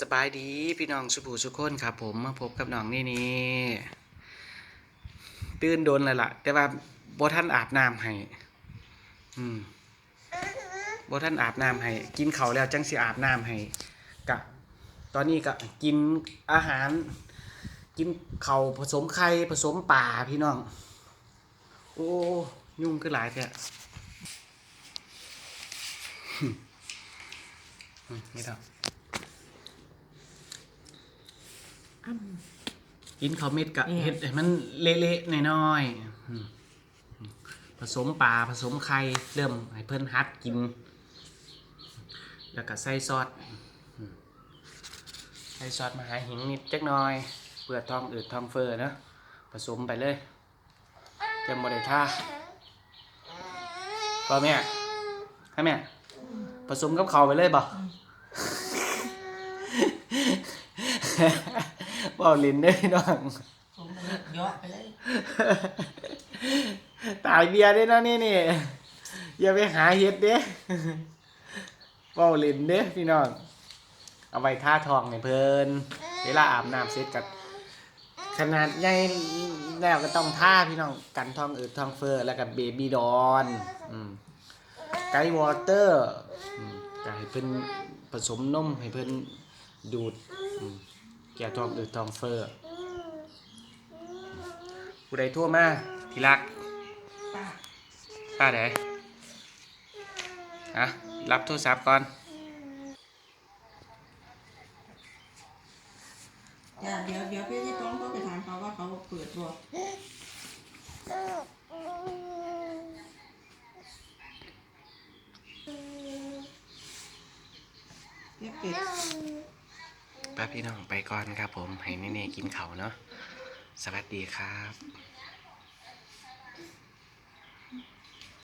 สบายดีพี่น้องสุภูสุคนครับผมมาพบกับน้องนี่นี่ตื่นโดนเลยล่ะ แต่ว่าบท่านอาบน้ำให้อืมบท่านอาบน้ำให้กินเขาแล้วจังสิอาบน้ำให้กะตอนนี้ก็กินอาหาร กินเขาผสมไข่ผสมป่าพี่น้อง โอ้ยุ่งขึ้นหลายแท้ไม่ต้อง กินข้าวเม็ดกับเนี่ยเห็ดให้มันเละๆน้อยๆอืมผสมปลาผสมไข่เริ่มให้เพิ่นฮัดกิน แล้วก็ใส่ซอสอืมใส่ซอสมาหาหิงนิดจักหน่อย เปลือกทองอืดทองเฟอเนอะผสมไปเลยเต็มบริท่าก็แม่ให้แม่ผสมกับเขาวไปเลย บ่บ่ลินเด้อพี่น้อง ผมไปเลยเยอะไปเลยตายเบียร์ได้เนาะนี่นี่อย่าไปหาเฮ็ดเด้เว้าเล่นเด้พี่น้อง เอาไว้ท่าทองให้เพิ่นเวลาอาบน้ำเสร็จกับขนาดใหญ่แล้วก็ต้องท่าพี่น้องกันทองอืดทองเฟอร์แล้วก็เบบี้ดอนอืมไกด์วอเตอร์อืมก็ให้เพิ่นผสมนมให้เพิ่นดูดอืม แก่ทองอืดทองเฟอร์ผู้ใดโทั่วมาที่รักป้าป้าไหนฮะรับโทรศัพท์ก่อน อย่าเดี๋ยวเดี๋ยวพี่ที่ต้องก็ไปถามเขาว่าเขาเปิดบ่เรียกเป็ด ครับพี่น้องไปก่อนครับผม ให้เน่ๆกินเขาเนาะสวัสดีครับ